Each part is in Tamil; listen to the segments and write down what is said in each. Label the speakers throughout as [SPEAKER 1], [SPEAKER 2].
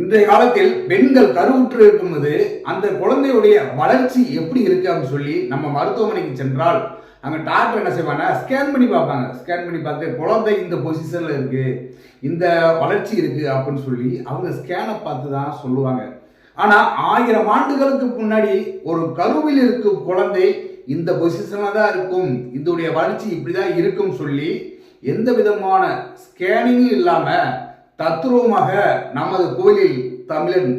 [SPEAKER 1] இன்றைய காலத்தில் பெண்கள் கருவுற்று இருக்கும்போது அந்த குழந்தையுடைய வளர்ச்சி எப்படி இருக்கு அப்படின்னு சொல்லி நம்ம மருத்துவமனைக்கு சென்றால் அங்க டாக்டர் என்ன செய்வாங்க ஸ்கேன் பண்ணி பார்ப்பாங்க. ஸ்கேன் பண்ணி பார்த்து குழந்தை இந்த பொசிஷன்ல இருக்கு இந்த வளர்ச்சி இருக்கு அப்படின்னு சொல்லி அவங்க ஸ்கேனை பார்த்து தான் சொல்லுவாங்க. ஆனா ஆயிரம் ஆண்டுகளுக்கு முன்னாடி ஒரு கருவில் இருக்கும் குழந்தை இந்த பொசிஷன்ல தான் இருக்கும் இதோடைய வளர்ச்சி இப்படிதான் இருக்கும் சொல்லி எந்த விதமான ஸ்கேனிங்கும் இல்லாமல் தத்ரூபமாக நமது கோயிலில் தமிழன்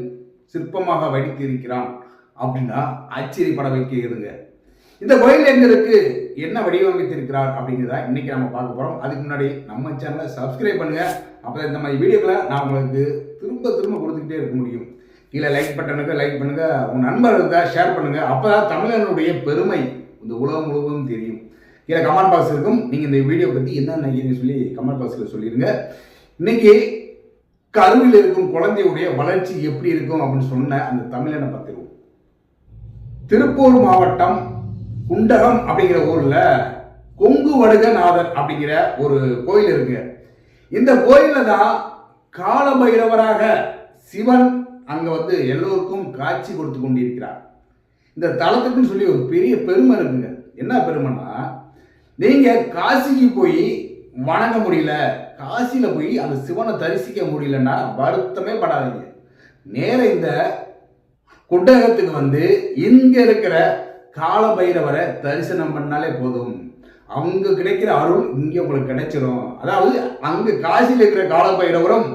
[SPEAKER 1] சிற்பமாக வடித்து இருக்கிறான் அப்படின்னா ஆச்சரியப்பட வைக்கிறதுங்க இந்த கோயில் எங்க இருக்கு? என்ன வடிவமைத்திருக்கிறார் அப்படிங்கிறத இன்னைக்கு நம்ம பார்க்க போறோம். அதுக்கு முன்னாடி நம்ம சேனலை சப்ஸ்கிரைப் பண்ணுங்க. அப்போ இந்த மாதிரி வீடியோக்களை நான் உங்களுக்கு திரும்ப திரும்ப கொடுத்துக்கிட்டே இருக்க முடியும். கீழே லைக் பட்டனுக்கு லைக் பண்ணுங்க. உங்க இருந்தால் ஷேர் பண்ணுங்க. அப்பதான் தமிழனுடைய பெருமை இந்த உலகம் முழுவதும் தெரியும். கீழே கமெண்ட் பாக்ஸ் இருக்கும். நீங்க இந்த வீடியோ பத்தி என்ன நினைக்கிறீங்கன்னு சொல்லி கமெண்ட் பாக்ஸ்ல சொல்லிருங்க. இன்னைக்கு கருவில் இருக்கும் குழந்தையுடைய வளர்ச்சி எப்படி இருக்கும் அப்படின்னு சொன்ன அந்த தமிழனை பார்த்துருவோம். திருப்பூர் மாவட்டம் குண்டகம் அப்படிங்கிற ஊர்ல கொங்கு வடுகநாதர் அப்படிங்கிற ஒரு கோயில் இருக்கு. இந்த கோயில்ல தான் காலபைரவராக சிவன் அங்க வந்து எல்லோருக்கும் காட்சி கொடுத்து கொண்டிருக்கிறார். இந்த தலத்துக்குன்னு சொல்லி ஒரு பெரிய பெருமை இருக்குங்க. என்ன பெருமைன்னா நீங்க காசிக்கு போய் வணங்க முடியல. காசியில் போய் அந்த சிவனை தரிசிக்க முடியலன்னா வருத்தமே படாதீங்க. நேர இந்த குண்டகத்துக்கு வந்து இங்க இருக்கிற கால பைரவரை தரிசனம் பண்ணாலே போதும். அவங்க கிடைக்கிற அருள் இங்க உங்களுக்கு கிடைச்சிடும் அதாவது அங்க காசியில் இருக்கிற கால பைரவரும்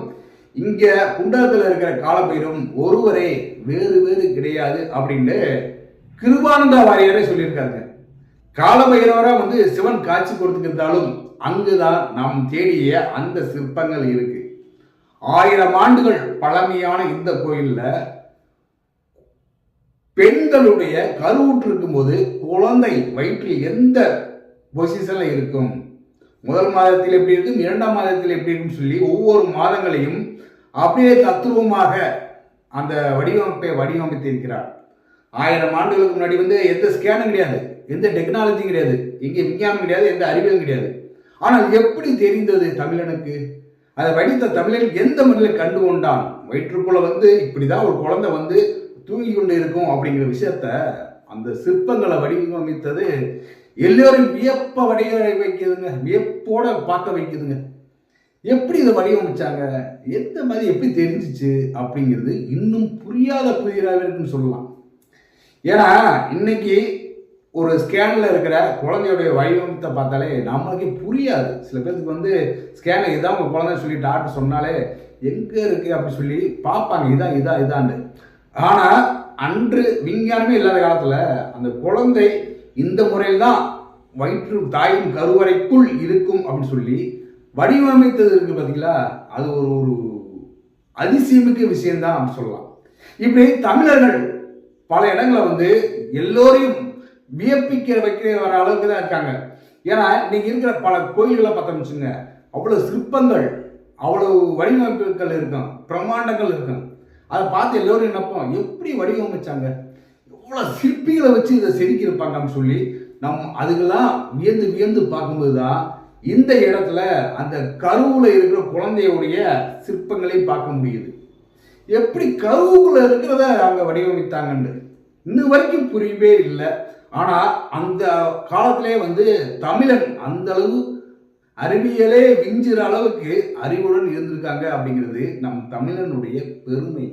[SPEAKER 1] இங்க குண்டகத்தில் இருக்கிற கால பைரவரும் ஒருவரே வேறு வேறு கிடையாது அப்படின்னு கிருபானந்த வாரியரே சொல்லியிருக்காங்க காலபைரவரா வந்து சிவன் காட்சி கொடுத்துக்கிட்டாலும் அங்குதான் நாம் தேடிய அந்த சிற்பங்கள் இருக்கு. ஆயிரம் ஆண்டுகள் பழமையான இந்த கோயில்ல பெண்களுடைய கருவுற்று இருக்கும்போது குழந்தை வயிற்றில் எந்த பொசிஷன்ல இருக்கும்? முதல் மாதத்தில் எப்படி இருக்கும்? இரண்டாம் மாதத்தில் எப்படி இருக்கும் சொல்லி ஒவ்வொரு மாதங்களையும் அப்படியே தத்துவமாக அந்த வடிவமைப்பை வடிவமைத்திருக்கிறார். ஆயிரம் ஆண்டுகளுக்கு முன்னாடி வந்து எந்த ஸ்கேனும் கிடையாது. எந்த டெக்னாலஜியும் கிடையாது. எங்கே விஞ்ஞானம் கிடையாது எந்த அறிவியலும் கிடையாது. ஆனால் எப்படி தெரிந்தது தமிழனுக்கு? அதை வடித்த தமிழன் எந்த முறையில் கண்டு கொண்டான்? வயிற்றுக்குள்ள வந்து இப்படிதான் ஒரு குழந்தை வந்து தூங்கி கொண்டு இருக்கும் அப்படிங்கிற விஷயத்த அந்த சிற்பங்களை வடிவமைத்தது எல்லோரும் வியப்ப வடிவ வைக்குதுங்க. வியப்போட பார்க்க வைக்குதுங்க. எப்படி இதை வடிவமைச்சாங்க? எந்த மாதிரி எப்படி தெரிஞ்சிச்சு அப்படிங்கிறது இன்னும் புரியாத புதிராக இருக்குன்னு சொல்லலாம். ஏன்னா இன்னைக்கு ஒரு ஸ்கேனில் இருக்கிற குழந்தையுடைய வடிவமைத்தை பார்த்தாலே நம்மளுக்கே புரியாது. சில பேருக்கு வந்து ஸ்கேனில் இதான் உங்கள் குழந்தை சொல்லி டாக்டர் சொன்னாலே எங்கே இருக்குது அப்படின்னு சொல்லி பார்ப்பாங்க. இதான் இதான் இதான்னு. ஆனால் அன்று விஞ்ஞானமே இல்லாத காலத்தில் அந்த குழந்தை இந்த முறையில் தான் வயிற்று தாயின் கருவறைக்குள் இருக்கும் அப்படின்னு சொல்லி வடிவமைத்தது இருக்குது பார்த்தீங்களா அது ஒரு ஒரு அதிசயமிக்க விஷயம்தான் அப்படின்னு சொல்லலாம். இப்படி தமிழர்கள் பல இடங்களை வந்து எல்லோரையும் வியப்பிக்க வைக்கிற வர அளவுக்கு தான் இருக்காங்க. ஏன்னா இன்னைக்கு இருக்கிற பல கோயில்களை பார்த்தோம்னு வச்சுங்க அவ்வளோ சிற்பங்கள் அவ்வளவு வடிவமைப்புகள் இருக்கும் பிரம்மாண்டங்கள் இருக்கும். அதை பார்த்து எல்லோரும் நினைப்போம் எப்படி வடிவமைச்சாங்க? எவ்வளோ சிற்பிகளை வச்சு இதை செதுக்கியிருப்பாங்கன்னு சொல்லி நம் அதுக்கெல்லாம் வியந்து வியந்து பார்க்கும்போது தான் இந்த இடத்துல அந்த கருவில் இருக்கிற குழந்தையுடைய சிற்பங்களை பார்க்க முடியுது. எப்படி கருவுக்குள்ள இருக்கிறத அவங்க வடிவமைத்தாங்கன்னு? இன்னும் வரைக்கும் புரியவே இல்லை. ஆனா அந்த காலத்திலே வந்து தமிழன் அந்த அளவு அறிவியலே விஞ்சுற அளவுக்கு அறிவுடன் இருந்திருக்காங்க அப்படிங்கிறது நம் தமிழனுடைய பெருமை.